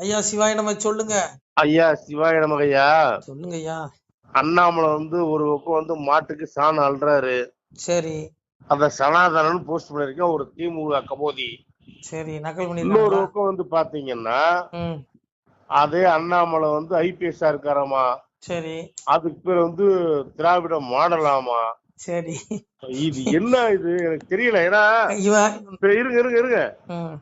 ஐயா சிவாய நம்ம சொல்லுங்க. ஐயா சிவாய நமகையா சொல்லுங்க ஐயா அண்ணாமலை வந்து ஒரு பக்கம் வந்து மாட்டுக்கு சாணம் அல்றாரு சரி. அத சனாதனன் போஸ்ட் பண்ணிருக்கேன் ஒரு திமுக கபோதி. சரி நக்கல் இன்னொரு பண்ணிருக்காங்களா பக்கம் வந்து பாத்தீங்கன்னா அதே அண்ணாமலை வந்து ஐபிஎஸ் இருக்காராமா. சரி. அதுக்கு பேர் வந்து திராவிட மாடலாமா. சரி. இது என்ன இது? எனக்கு தெரியல. ஏன்னா இருங்க இருங்க இருங்க.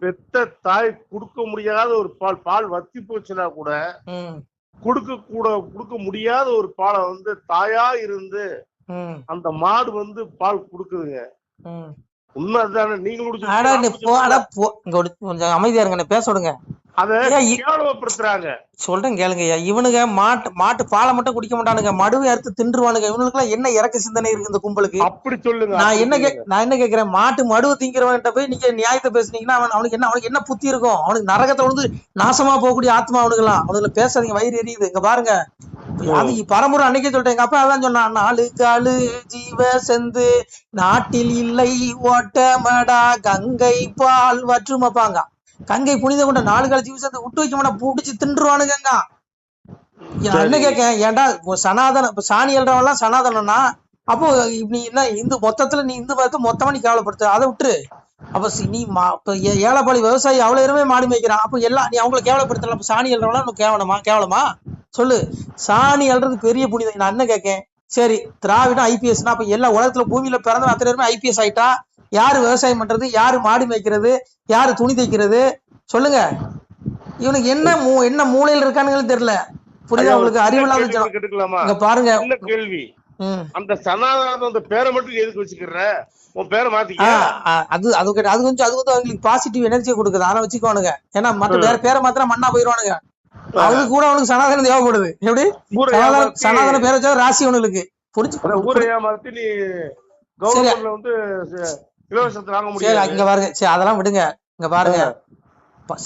பெத்த தாய் கொடுக்க முடியாத ஒரு பால் பால் வத்தி போச்சுன்னா கூட கொடுக்க கூட கொடுக்க முடியாத ஒரு பாலை வந்து தாயா இருந்து அந்த மாடு வந்து பால் கொடுக்குதுங்க. ம் உண்மை அதுதானே நீங்க கொஞ்சம் அமைதியா இருங்க பேச விடுங்க சொல்றேன் கேளுங்க இவனுங்க மாட்டு மாட்டு பாலை மட்டும் குடிக்க மாட்டானுங்க மடுவை அறுத்து தின்றுவானுங்க இவனுக்குலாம் என்ன இறக்க சிந்தனை இருக்கு இந்த கும்பலுக்கு? அப்படி சொல்லுங்க நான் என்ன. நான் என்ன கேக்குறேன்? மாட்டு மடுவை திங்கிறவன்கிட்ட போய் நீங்க நியாயத்தை பேசுனீங்கன்னா அவன் அவனுக்கு என்ன அவனுக்கு என்ன புத்தி இருக்கும்? அவனுக்கு நரகத்துல வந்து நாசமா போகக்கூடிய ஆத்மா அவனுக்குலாம் அவனுக்குல பேசாதீங்க வயிறு எரியுது. இங்க பாருங்க. அது பரம்பரை அன்னைக்கே சொல்லிட்டேன். எங்க அப்பா அதான் சொன்னான் நாலு காலு ஜீவ செந்து நாட்டில் இல்லை ஓட்டமடா கங்கை பால் வற்றுமப்பாங்க கங்கை புனித கொண்ட நாலு கால ஜீவ செந்து விட்டு வைக்க மாட்டா புடிச்சு தின்றுவானுங்க என்ன. கேட்கேன் ஏன்டா இப்போ சனாதன இப்ப சாணி எழுறவன்லாம் சனாதனம்னா அப்போ நீ என்ன இந்து மொத்தத்துல நீ இந்து பார்த்து மொத்தமா நீ கேவலப்படுத்து அதை விட்டுரு. அப்ப நீ ஏழைப்பாளி விவசாயி அவ்வளவு பேருமே மாடு மேய்க்கிறான். அப்ப எல்லாம் நீ அவங்கள கேவலப்படுத்தலாம் சாணி எழுறவனா உனக்கு கேவலமா? கேவலமா? சொல்லு. சாணி எழுறது பெரிய புனிதம். நான் என்ன கேட்கேன் சரி திராவிடம் ஐபிஎஸ்னா அப்ப எல்லா உலகத்துல பூமியில பிறந்த அத்தனை பேருமே ஐபிஎஸ் ஆயிட்டா? யாரு விவசாயம் பண்றது? யாரு மாடு மேய்க்கிறது? யாரு துணி தைக்கிறது? சொல்லுங்க. இவனுக்கு என்ன மூ என்ன மூலையில இருக்கானுங்கன்னு தெரியல. புரியுதா? உங்களுக்கு அறிவில்லாத பாருங்க. கேள்வி. அந்த சனாதன பேரை மட்டும் எதுக்கு வச்சுக்கிற? உன் பேரை மாத்திக்க அது அது அது கொஞ்சம் அது வந்து அவங்களுக்கு பாசிட்டிவ் எனர்ஜியை கொடுக்குது. ஆனா வச்சுக்கோனுங்க. ஏன்னா மத்த வேற பேரை மாத்திரம் மண்ணா போயிருவானுங்க. அவனுக்கு கூட அவனுக்கு சனாதனம் தேவைப்படுது. எப்படி? சனாதன பேரை வச்சா ராசி அவனுக்கு. புரிஞ்சு ஊரை ஏமாத்தி நீ கவர்மெண்ட்ல வந்து ச- இலவசத்தை வாங்க சரி முடியாது. இங்க பாருங்க. சரி அதெல்லாம் விடுங்க. இங்க பாருங்க.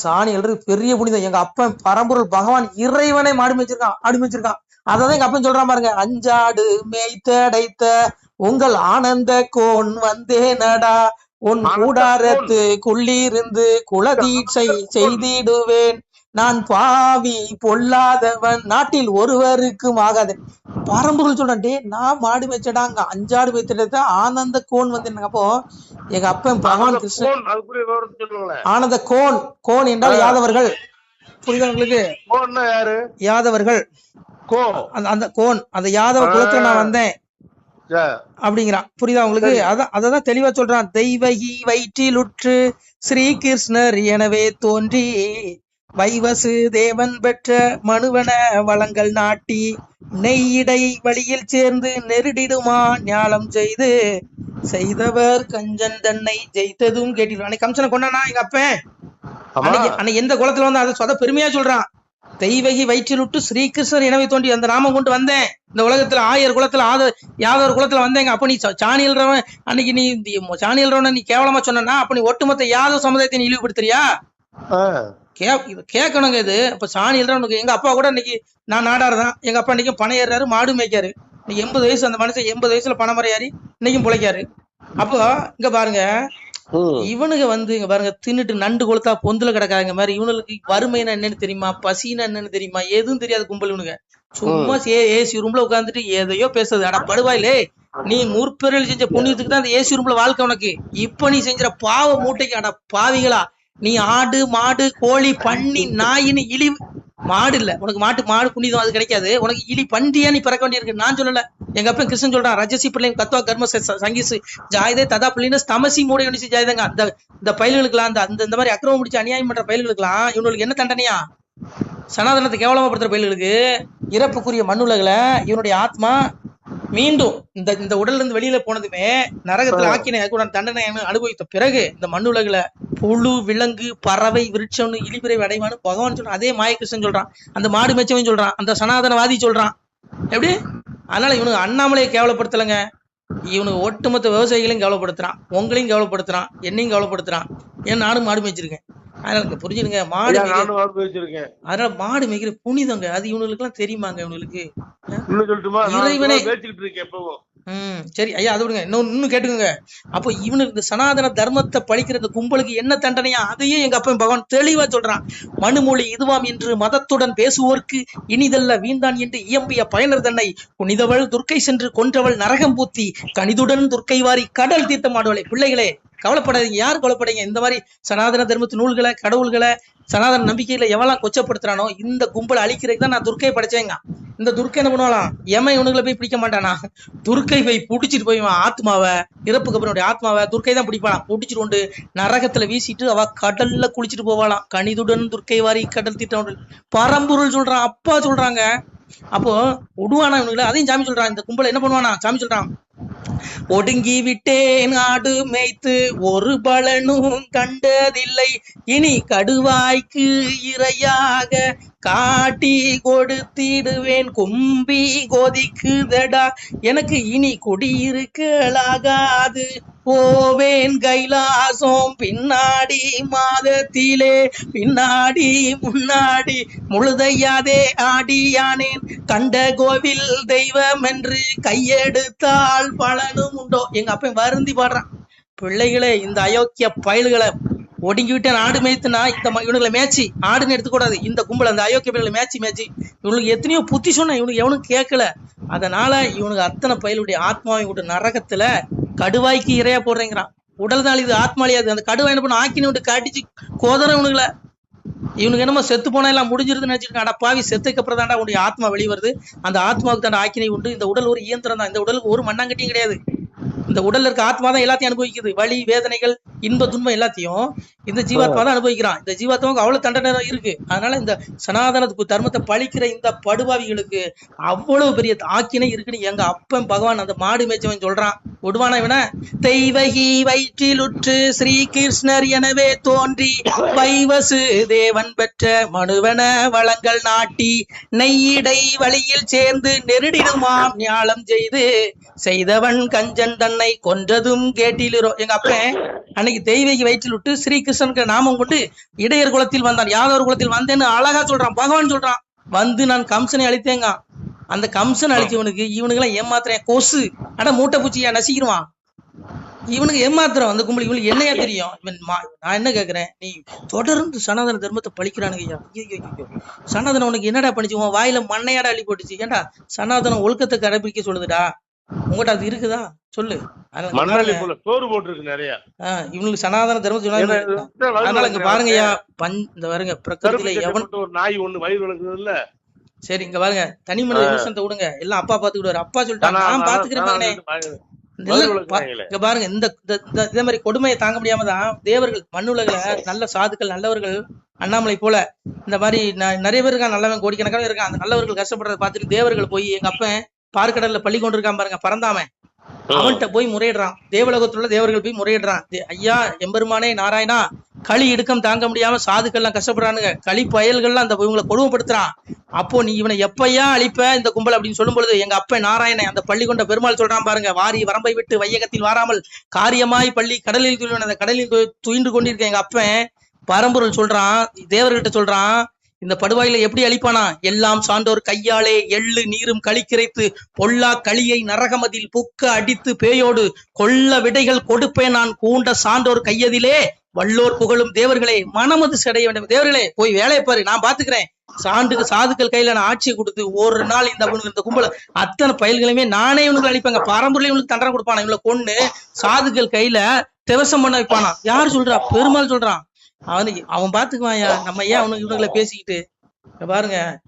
சாணி எழுறது பெரிய புனிதம். எங்க அப்பன் பரம்பொருள் பகவான் இறைவனை மாடு மேய்ச்சிருக்கான் ஆடு மேய்ச்சிருக்கான் அதான் எங்க அப்பன் சொல்றான் பாருங்க. அஞ்சாடு மேய்த்தடைத்த உங்கள் ஆனந்த கோன் வந்தேனடா. உன் கூடாரத்து குள்ளிருந்து குலதீட்சை செய்திடுவேன். நான் பாவி பொல்லாதவன். நாட்டில் ஒருவருக்கும் ஆகாது. பரம்பொருள் சொல்றேன். டே நான் மாடு மேய்ச்சடா. அங்க அஞ்சாடு மேய்ச்சட ஆனந்த கோன் வந்து அப்போ எங்க அப்பன் பகவான் கிருஷ்ணன். ஆனந்த கோன். கோன் என்றால் யாதவர்கள்? புரியுதா உங்களுக்கு? யாதவர்கள். கோ. அந்த கோன். அந்த யாதவ குலத்துல நான் வந்தேன். அப்படிங்கிறான் புரியுதா உங்களுக்கு? அதான் அததான் தெளிவா சொல்றான். தெய்வகி வயிற்றிலுற்று ஸ்ரீகிருஷ்ணர் எனவே தோன்றி வைவசு தேவன் பெற்ற மனுவன வளங்கள் நாட்டி நெய்யிடை வழியில் சேர்ந்து நெருடிடுமா ஞாலம் செய்து செய்தவர் கஞ்சன் தன்னை ஜெயித்ததும் கேட்டிருவான் அன்னைக்கு கம்சனை கொண்டானா எங்க அப்பன்? அன்னைக்கு எந்த குளத்துல வந்து அதை சொத பெருமையா சொல்றான்? தெய்வகி வயிற்றிலுட்டு ஸ்ரீகிருஷ்ணர் எனவே தோன்றி அந்த நாமம் கொண்டு வந்தேன். இந்த உலகத்துல ஆயிரம் குலத்துல ஆத யாதவர் குலத்துல வந்தேங்க. அப்ப நீ ச- சாணி எழுறவன் அன்னைக்கு நீ இந்த மொ- சாணி எழுறவன நீ கேவலமா சொன்னா அப்ப நீ ஒட்டுமொத்த யாதவ சமுதாயத்தை நீ இழிவுபடுத்துறியா. கே கேட்கணுங்க இது. அப்ப சாணி எழுறவனுக்கு எங்க அப்பா கூட இன்னைக்கு நான் நாடார் தான். எங்க அப்பா இன்னைக்கும் பணம் ஏறாரு மாடு மேய்க்காரு. இன்னைக்கு எண்பது வயசு அந்த மனுஷன் எண்பது வயசுல பணமரம் ஏறி இன்னைக்கும் பிழைக்காரு. அப்போ இங்க பாருங்க. இவனுங்க வந்து இங்க பாருங்க தின்னுட்டு நண்டு கொளுத்தா பொந்துல கிடக்காங்க மாதிரி இவனுக்கு வறுமைனா என்னன்னு தெரியுமா? பசினா என்னன்னு தெரியுமா? எதுவும் தெரியாது கும்பல் இவனுங்க. சும்மா ஏசி ரூம்ல உட்காந்துட்டு எதையோ பேசுறது. அட படுவாயிலே நீ முற்பெருள் செஞ்ச புண்ணியத்துக்கு தான் அந்த ஏசி ரூம்ல வாழ்க்கை உனக்கு. இப்ப நீ செஞ்ச பாவ மூட்டைக்கு அட பாவிகளா நீ ஆடு மாடு கோழி பன்னி நாயின்னு இழி மாடு இல்ல. உனக்கு மாட்டு மாடு புனிதம் அது கிடைக்காது. உனக்கு இலி பண்டியா நீ பிறக்க வேண்டியிருக்கு. நான் சொல்லல. எங்க அப்பன் கிருஷ்ணன் சொல்றான் ரஜசி பிள்ளையும் கத்வா கர்ம சங்கீசு ஜாயதே ததா பிள்ளைன்னு தமசி மூட கணிச்சு ஜாயதங்க. அந்த இந்த பயல்களுக்கெல்லாம் அந்த அந்த இந்த மாதிரி அக்கிரமம் முடிச்சு அநியாயம் பண்ற பயில்களுக்குலாம் இவனுக்கு என்ன தண்டனையா? சனாதனத்தை கேவலமாப்படுத்துற பயில்களுக்கு இறப்புக்குரிய மண்ணுலகில இவனுடைய ஆத்மா மீண்டும் இந்த இந்த உடல்ல இருந்து வெளியில போனதுமே நரகத்துல ஆக்கின தண்டனை அனுபவித்த பிறகு இந்த மண்ணுலகில புழு விலங்கு பறவை விருட்சம்னு இழிபிறவை அடைவான்னு பகவான் சொல்றான். அதே மாயகிருஷ்ணன் சொல்றான். அந்த மாடு மேய்ச்சவன் சொல்றான். அந்த சனாதனவாதி சொல்றான். எப்படி? அதனால இவனுக்கு அண்ணாமலையை கேவலப்படுத்தலைங்க. இவனுக்கு ஒட்டுமொத்த விவசாயிகளையும் கேவலப்படுத்துறான். உங்களையும் கேவலப்படுத்துறான். என்னையும் கேவலப்படுத்துறான். ஏன் நானும் மாடு மேய்ச்சிருக்கேன்? அதனால புரிஞ்சுடுங்க மாடு வச்சிருக்கேன் அதனால மாடு மேய்க்கிற புனிதங்க. அது இவனுக்கு எல்லாம் தெரியுமாங்க இவனுக்கு இறைவனே- ம் சரி ஐயா அது விடுங்க. இன்னும் இன்னும் கேட்டுக்கோங்க. அப்போ இவனுக்கு சனாதன தர்மத்தை பழிக்கிற கும்பலுக்கு என்ன தண்டனையா? அதையே எங்க அப்பன் பகவான் தெளிவா சொல்றான். மனுமொழி இதுவாம் என்று மதத்துடன் பேசுவோர்க்கு இனிதல்ல வீண்தான் என்று இயம்பிய பயனர் தன்னை புனிதவள் துர்க்கை சென்று கொன்றவள் நரகம் பூத்தி கனிதுடன் துர்க்கை வாரி கடல் தீர்த்தமாடுவளே பிள்ளைகளே கவலைப்படாதீங்க. யார் கவலைப்படாதீங்க இந்த மாதிரி சனாதன தர்மத்து நூல்களை கடவுள்களை சனாதன நம்பிக்கையில எவெல்லாம் கொச்சப்படுத்துறானோ இந்த கும்பலை அழிக்கிறதுக்கு தான் நான் துர்க்கை படைச்சேங்க. இந்த துர்க்கை என்ன பண்ணுவாளாம்? எமன் இவனுங்களை போய் பிடிக்க மாட்டானா? துர்க்கை போய் பிடிச்சிட்டு போய் ஆத்மாவை இறப்புக்கு அப்புறம் ஆத்மாவை துர்க்கை தான் பிடிப்பாளாம். பிடிச்சிட்டு கொண்டு நரகத்துல வீசிட்டு அவ கடல்ல குளிச்சிட்டு போவாளாம். கனிதுடன் துர்க்கை வாரி கடல் திட்டம் பரம்பொருள் சொல்றான் அப்பா சொல்றாங்க. அப்போ விடுவானா இவனுங்களை? அதையும் சாமி சொல்றான். இந்த கும்பலை என்ன பண்ணுவானா? சாமி சொல்றான். ஒடுங்கி விட்டேன் ஆடு மேய்த்து ஒரு பலனும் கண்டதில்லை. இனி கடுவாய்க்கு இரையாக காட்டி கொடுத்திடுவேன். கும்பி கொதிக்குதடா எனக்கு இனி குடியிருக்கலாகாது. போவேன் கைலாசம் பின்னாடி மாதத்திலே பின்னாடி முன்னாடி முழுதையாதே ஆடியானேன். கண்ட கோவில் தெய்வம் என்று கையெடுத்தால் பலனும் உண்டோ? எங்க அப்பன் வருந்தி பாடுறான். பிள்ளைகளே இந்த அயோக்கிய பயல்களை ஒடுங்கி விட்டு ஆடு மேய்த்துனா இந்த இவனுங்களை மேய்ச்சி ஆடுன்னு எடுத்துக்கூடாது. இந்த கும்பல் அந்த அயோக்கிய பயல்களை மேய்ச்சி மேய்ச்சி. இவனுக்கு எத்தனையோ புத்தி சொன்ன இவனுக்கு எவனும் கேட்கல. அதனால இவனுக்கு அத்தனை பயலுடைய ஆத்மாவை விட்டு நரகத்துல கடுவாய்க்கு இரையா போடுறேங்கிறான். உடல் தான் இது ஆத்மாலியாது அந்த கடுவாய் என்ன பண்ண ஆக்கினு விட்டு கடிச்சு கோதரம் இவனுங்களை. இவனுக்கு என்னமோ செத்து போனா எல்லாம் முடிஞ்சிருதுன்னு நினைச்சிருக்கான் அட பாவி செத்துக்கு அப்புறம் தான்டா உன்னுடைய ஆத்மா வெளிவருது அந்த ஆத்மாவுக்கு தான் ஆக்கினை உண்டு. இந்த உடல் ஒரு இயந்திரம் தான். இந்த உடலுக்கு ஒரு மண்ணாங்கட்டியும் கிடையாது. இந்த உடல்ல இருக்க ஆத்மா தான் எல்லாத்தையும் அனுபவிக்குது. வலி வேதனைகள் இன்ப துன்பம் எல்லாத்தையும் இந்த ஜீவாத்மா தான் அனுபவிக்கிறான். இந்த ஜீவாத்மாவுக்கு அவ்வளவு தண்டனை இருக்கு. அதனால இந்த சனாதன தர்மத்தை பழிக்கிற இந்த படுபாவிகளுக்கு அவ்வளவு பெரிய ஆக்கினை இருக்குன்னு எங்க அப்பன் பகவான் அந்த மாடு மேய்ச்சவன் சொல்றான். விடுவானா இவன? தெய்வகி வயிற்றிலுற்று ஸ்ரீ கிருஷ்ணர் எனவே தோன்றி வைவசு தேவன் பெற்ற மனுவன வளங்கள் நாட்டி நெய்யிடை வழியில் சேர்ந்து நெருடிடுமாம் ஞாலம் செய்து செய்தவன் கஞ்சன் தன்னை கொன்றதும் கேட்டிலிரோ. எங்க அப்பன் அன்னைக்கு அன்னைக்கு தெய்வீக வயிற்றில் விட்டு ஸ்ரீகிருஷ்ணனுக்கு நாமம் கொண்டு இடையர் குலத்தில் வந்தான். யாதவர் குலத்தில் வந்தேன்னு அழகா சொல்றான். பகவான் சொல்றான். வந்து நான் கம்சனை அழித்தேங்க. அந்த கம்சன் அழிச்சவனுக்கு இவனுக்கெல்லாம் ஏமாத்துறேன். கொசு. அட மூட்டை பூச்சியா நசிக்கிடுவான். இவனுக்கு ஏமாத்துறோம் அந்த கும்பல். இவனுக்கு என்னையா தெரியும்? இவன் நான் என்ன கேக்குறேன்? நீ தொடர்ந்து சனாதன தர்மத்தை பழிக்கிறானுங்க ஐயா. ஐயோ, ஐயோ, ஐயோ. சனாதனம் உனக்கு என்னடா பண்ணிச்சு? உன் வாயில மண்ணையாடா அள்ளி போட்டுச்சு. ஏன்டா சனாதனம் ஒழுக்கத்தை கடைபிடிக்க சொல்லுதுடா? உங்ககிட்ட அது இருக்குதா? சொல்லு. போல சோறு போட்டிருக்கு நிறைய. இவனுக்கு சனாதன வயிறு அதனால இங்க பாருங்கய்யா பஞ் இந்த பாருங்க பிரகிருதியில எவன் ஒரு நாய் ஒண்ணு வயிறு வளர்க்குறது இல்ல சரி இங்க பாருங்க. தனி மனித விமர்சனத்தை விடுங்க. எல்லாம் அப்பா பாத்துக்கிடுவாரு அப்பா சொல்லிட்டான் நான் பாத்துக்கிறேன். இங்க பாருங்க இந்த இதே மாதிரி கொடுமையை தாங்க முடியாம தான் தேவர்கள் மண்ணுலகில நல்ல சாதுக்கள் நல்லவர்கள் அண்ணாமலை போல இந்த மாதிரி நிறைய பேர் இருக்கான் நல்லவன் கோடிக்கணக்கான இருக்கான் அந்த நல்லவர்கள் கஷ்டப்படுறத பார்த்துட்டு தேவர்கள் போய் எங்க அப்பன் பார்க்கடல்ல பள்ளி கொண்டு இருக்கான் பாருங்க பறந்தாமன் அவன்கிட்ட போய் முறையிடுறான். தேவலோகத்துல தேவர்கள் போய் முறையிடுறான். ஐயா எம்பெருமானே நாராயணா களி இடுக்கம் தாங்க முடியாம சாதுக்கள்லாம் கஷ்டப்படுறானுங்க. களி பயல்கள்லாம் அந்த இவங்களை கொடுமைப்படுத்துறான். அப்போ நீ இவனை எப்பயா அழிப்ப இந்த கும்பல் அப்படின்னு சொல்லும் பொழுது எங்க அப்பன் நாராயணன் அந்த பள்ளி கொண்ட பெருமாள் சொல்றான் பாருங்க வாரி வரம்பை விட்டு வையகத்தில் வாராமல் காரியமாய் பள்ளி கடலில் துயிலுவன் அந்த கடலில் துயின்று கொண்டிருக்க எங்க அப்பன் பரம்பொருள் சொல்றான் தேவர்கிட்ட சொல்றான் இந்த படுவாயில எப்படி அழிப்பானா? எல்லாம் சான்றோர் கையாலே எள்ளு நீரும் களிக்கிரைத்து பொல்லா களியை நரகமதில் புக்க அடித்து பேயோடு கொள்ள விடைகள் கொடுப்பேன் நான் கூண்ட சான்றோர் கையதிலே. வல்லோர் புகழும் தேவர்களே மனமது செடைய வேண்டும். தேவர்களே போய் வேலையை பாரு நான் பாத்துக்கிறேன் சான்றுக்கு சாதுக்கள் கையில நான் ஆட்சியை கொடுத்து ஒரு நாள் இந்த இந்த கும்பல அத்தனை பயல்களையுமே நானே இவனுக்கு அழிப்பேங்க. பரம்பரையில இவனுக்கு தண்டனை கொடுப்பானா? இவங்களை கொண்டு சாதுக்கள் கையில திவசம் பண்ண வைப்பானா? யார் சொல்றா? பெருமாள் சொல்றான் அவனுக்கு அவன் பாத்துக்குவான்யா. நம்ம ஏன் அவனுக்கு இவனுங்களை பேசிக்கிட்டு? பாருங்க.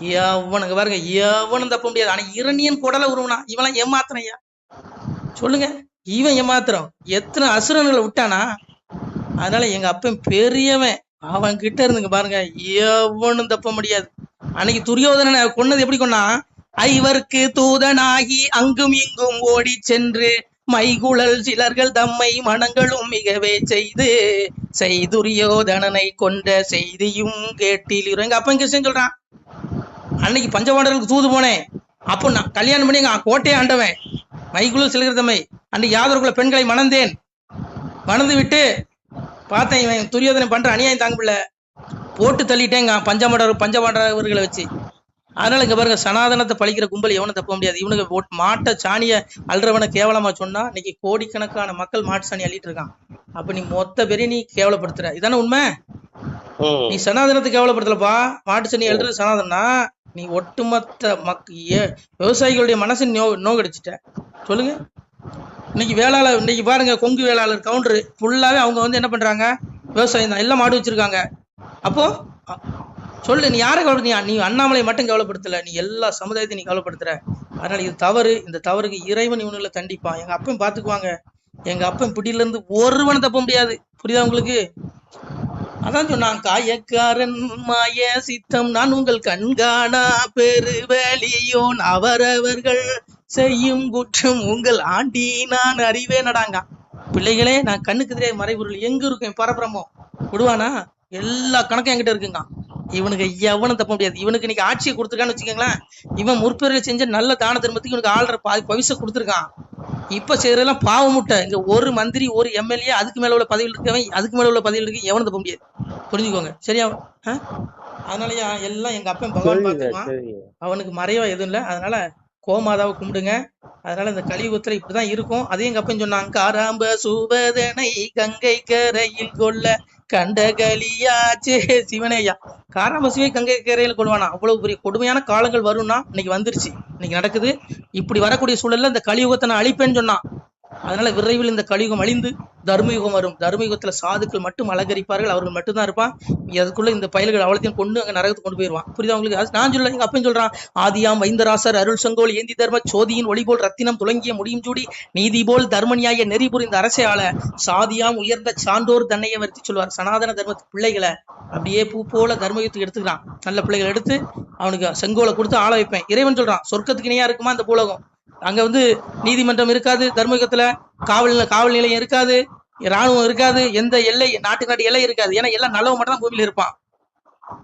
எவனுங்க பாருங்க. எவனும் தப்ப முடியாது. ஆனா இரணியன் குடலை உருவனா இவெல்லாம் ஏமாத்துறையா சொல்லுங்க. இவன் ஏமாத்துறான். எத்தனை அசுரன்களை விட்டானா? அதனால எங்க அப்பன் பெரியவன். அவன் கிட்ட இருந்துங்க பாருங்க. எவனும் தப்ப முடியாது. அன்னைக்கு துரியோதனனை கொன்னது எப்படி கொன்னா ஐவருக்கு தூதனாகி அங்கும் இங்கும் ஓடி சென்று மைகுழல் சிலர்கள் தம்மை மனங்களும் மிகவே செய்து செய்துரியோதனனை கொண்ட செய்தியும் கேட்டில் எங்க அப்ப கிருஷ்ணன் சொல்றான். அன்னைக்கு பஞ்சபாண்டவர்களுக்கு தூது போனேன். அப்போ நான் கல்யாணம் பண்ணி எங்க கோட்டையை ஆண்டவன் மைகுழல் சிலர்கள் தம்மை அன்னைக்கு யாதவர்குல பெண்களை மணந்தேன். மணந்து விட்டு பார்த்தேன் இவன் துரியோதனை பண்ற அநியாயம் தாங்க முடியல. போட்டு தள்ளிட்டேங்க பஞ்சமடர் பஞ்சபாண்டவர்களை வச்சு. அதனால இங்க பாருங்க சனாதனத்தை பழிக்கிற கும்பல் எவனும் தப்ப முடியாது. இவனுக்கு மாட்டை சாணிய அல்றவனை கேவலமா சொன்னா இன்னைக்கு கோடிக்கணக்கான மக்கள் மாட்டு சாணி அள்ளிட்டு இருக்கான் அப்ப நீ மொத்த பேரையும் நீ கேவலப்படுத்துற. இதானே உண்மை. நீ சனாதனத்தை கேவலப்படுத்தலப்பா. மாட்டு சாணி அள்ளுறது சனாதனா நீ ஒட்டுமொத்த மக் விவசாயிகளுடைய மனசை நோ நோகடிச்சிட்ட சொல்லுங்க. இன்னைக்கு வேளாளர் இன்னைக்கு பாருங்க கொங்கு வேளாளர் கவுண்டர் ஃபுல்லாவே அவங்க வந்து என்ன பண்றாங்க? விவசாயம் தான். எல்லாம் மாடு வச்சிருக்காங்க. அப்போ சொல்லு நீ யாரை கவலை நீ நீ அண்ணாமலை மட்டும் கவலைப்படுத்தல நீ எல்லா சமுதாயத்தையும் நீ கவலைப்படுத்துற. அதனால இது தவறு இந்த தவறுக்கு இறைவன் இவனுங்களை கண்டிப்பான் எங்க அப்பன் பாத்துக்குவாங்க. எங்க அப்பன் பிடியில இருந்து ஒருவனை தப்ப முடியாது. புரியுதா உங்களுக்கு? அதான் சொன்னான் காயக்காரன் மாய சித்தம் நான் உங்கள் கண்காணா பெருவெளியோன் அவரவர்கள் செய்யும் குற்றம் உங்கள் ஆண்டி நான் அறிவே நடாங்க பிள்ளைகளே நான் கண்ணுக்கு தெரியாத மறைபொருள். எங்க இருக்கும் பரபிரமம் விடுவானா? எல்லா கணக்கும் என்கிட்ட இருக்குங்க. இவனுக்கு எவனும் தப்ப முடியாது. இவனுக்கு இன்னைக்கு ஆட்சியை கொடுத்துருக்கான்னு வச்சுக்கோங்களேன் இவன் முற்பிறகு செஞ்ச நல்ல தான தர்மத்துக்கு இவனுக்கு ஆள்ற பாதி பவிச கொடுத்துருக்கான். இப்ப செய்யறதெல்லாம் பாவ முட்டை. இங்க ஒரு மந்திரி ஒரு எம்எல்ஏ அதுக்கு மேல உள்ள பதவியில் இருக்கவன் அதுக்கு மேல உள்ள பதவியில் இருக்கு எவனும் தப்ப முடியாது. புரிஞ்சுக்கோங்க. சரியா? அதனாலயா எல்லாம் எங்க அப்பன் பகவான் சரிங்க அவனுக்கு மறைவா எதுவும் இல்லை. அதனால கோமாதாவை கும்பிடுங்க. அதனால இந்த கலியுகத்துல இப்படிதான் இருக்கும். அதையும் எங்க அப்பன் சொன்னாங்க காராம்ப சுவதனை கங்கை கரையில் கொள்ள கண்டகலியாச்சே சிவனையா காராம சிவை கங்கை கரையில் கொள்வானா? அவ்வளவு பெரிய கொடுமையான காலங்கள் வரும்னா இன்னைக்கு வந்துருச்சு. இன்னைக்கு நடக்குது. இப்படி வரக்கூடிய சூழல்ல இந்த கலியுகத்தை நான் அழிப்பேன்னு சொன்னான். அதனால விரைவில் இந்த கலியுகம் அழிந்து தர்மயுகம் வரும். தர்மயுகத்துல சாதுக்கள் மட்டும் அலங்கரிப்பார்கள். அவர்கள் மட்டும்தான் இருப்பான். அதுக்குள்ள இந்த பயல்கள் அவ்வளோத்தையும் கொண்டு அங்க நரகத்துக்கு கொண்டு போயிருவான். புரியுதா உங்களுக்கு? நான் சொல்ல எங்க அப்பயும் சொல்றான். ஆதியாம் வைந்தராசர் அருள் சங்கோல் ஏந்தி தர்ம சோதியின் ஒளி போல் ரத்தினம் துலங்கிய முடியும் சூடி நீதி போல் தர்மநியாய நெறி புரிந்த அரசையால சாதியாம் உயர்ந்த சான்றோர் தன்னையை வருத்தி சொல்வார். சனாதன தர்மத்து பிள்ளைகளை அப்படியே பூ போல தர்மயுகத்துக்கு எடுத்துக்கிறான். நல்ல பிள்ளைகளை எடுத்து அவனுக்கு செங்கோலை கொடுத்து ஆள வைப்பேன். இறைவன் சொல்றான் சொர்க்கத்துக்கு இணையா இருக்குமா இந்த பூலகம்? அங்க வந்து நீதிமன்றம் இருக்காது தர்மயுகத்துல காவல் காவல் நிலையம் இருக்காது ராணுவம் இருக்காது எந்த எல்லை நாட்டுக்கு நாட்டு எல்லை இருக்காது. ஏன்னா எல்லாம் நல்லவன் மட்டும் தான் பூமியில இருப்பான்.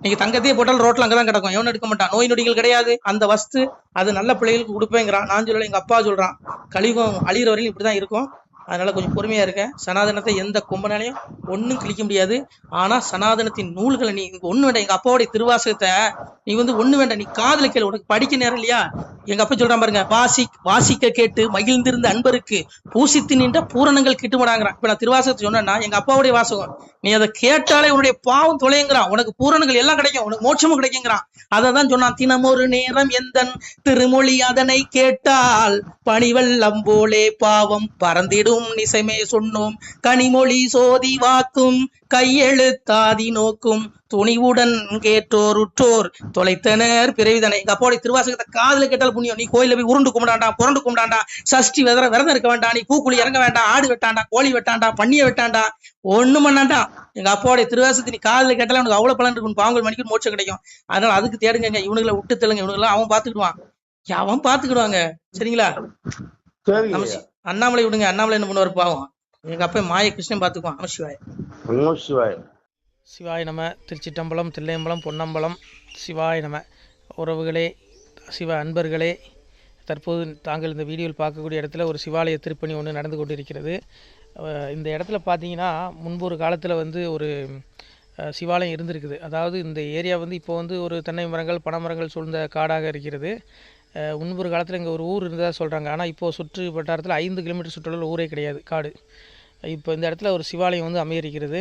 நீங்க தங்கத்தையே போட்டாலும் ரோட்ல அங்கதான் கிடக்கும். எவனும் எடுக்க மாட்டான். நோய் நொடிகள் கிடையாது. அந்த வஸ்து அது நல்ல பிள்ளைகளுக்கு கொடுப்பேங்கிறான். நான் சொல்லல எங்க அப்பா சொல்றான். கலியுகம் அழியிற வரையும் இப்படிதான் இருக்கும். அதனால கொஞ்சம் பொறுமையா இருக்க. சனாதனத்தை எந்த கும்பனாலையும் ஒண்ணும் கிழிக்க முடியாது. ஆனா சனாதனத்தின் நூல்களை நீ இங்க ஒண்ணு வேண்டாம். எங்க அப்பாவுடைய திருவாசகத்தை நீ வந்து ஒண்ணு வேண்டாம். நீ காதல கேளு. உனக்கு படிக்க நேரம் இல்லையா? எங்க அப்பா சொல்றான் பாருங்க வாசி வாசிக்க கேட்டு மகிழ்ந்திருந்த அன்பருக்கு பூசித்து நின்ற பூரணங்கள் கிட்டுமடாங்கிறான். இப்ப நான் திருவாசகத்தை சொன்னேன்னா எங்க அப்பாவுடைய வாசகம் நீ அதை கேட்டாலே உன்னுடைய பாவம் தொலைங்கிறான். உனக்கு பூரணங்கள் எல்லாம் கிடைக்கும். உனக்கு மோட்சமும் கிடைக்குங்கிறான். அதை தான் சொன்னான் தினமொரு நேரம் எந்தன் திருமொழி அதனை கேட்டால் பணிவெல்லம் போலே பாவம் பறந்திடும் நிசைமே சொன்னோம். கனிமொழி சோதி வாக்கும் கையெழுத்தாதி நோக்கும். துணிவுடன் கேட்டோர் உற்றோர் தொலைத்தனர் பிறவிதனை. எங்க அப்பாவுடைய திருவாசகத்தை காதுல கேட்டால் புண்ணியம். நீ கோயில போய் உருண்டு கும்பிடாண்டா புரண்டு கும்பிடாண்டா சஷ்டி விரதம் விரதம் இருக்க வேண்டாம். நீ பூக்குழி இறங்க வேண்டாம் ஆடு வெட்டாண்டா கோழி வெட்டாண்டா பன்னிய வெட்டாண்டா ஒண்ணும் பண்ணாண்டா. எங்க அப்பாவுடைய திருவாசகத்தை நீ காதுல கேட்டாலும் உனக்கு அவ்வளவு பலன் இருக்கும். பாவங்கள் மணிக்கு மோட்சம் கிடைக்கும். அதனால அதுக்கு தேடுங்க இவனுங்களை விட்டு தெலுங்க இவனுங்களை அவன் பாத்துக்கிடுவான் அவன் பாத்துக்கிடுவாங்க சரிங்களா? அண்ணாமலை விடுங்க. அண்ணாமலை என்ன பண்ணுவார் பாவம். எங்க அப்பா மாய கிருஷ்ணன் பாத்துக்குவான் நமசிவாய் நம சிவாய் சிவாய நம. திருச்சிட்டம்பலம் தில்லையம்பலம் பொன்னம்பலம். சிவாய நம. உறவுகளே சிவ அன்பர்களே தற்போது தாங்கள் இந்த வீடியோவில் பார்க்கக்கூடிய இடத்துல ஒரு சிவாலய திருப்பணி ஒன்று நடந்து கொண்டிருக்கிறது. இந்த இடத்துல பார்த்தீங்கன்னா முன்பு ஒரு காலத்தில் வந்து ஒரு சிவாலயம் இருந்திருக்குது. அதாவது இந்த ஏரியா வந்து இப்போ வந்து ஒரு தென்னை மரங்கள் பனைமரங்கள் சூழ்ந்த காடாக இருக்கிறது. முன்பொரு முன்பு ஒரு காலத்தில் இங்கே ஒரு ஊர் இருந்ததாக சொல்கிறாங்க ஆனால் இப்போது சுற்று வட்டாரத்தில் ஐந்து கிலோமீட்டர் சுற்றுலா ஊரே கிடையாது காடு. இப்போ இந்த இடத்துல ஒரு சிவாலயம் வந்து அமையிருக்கிறது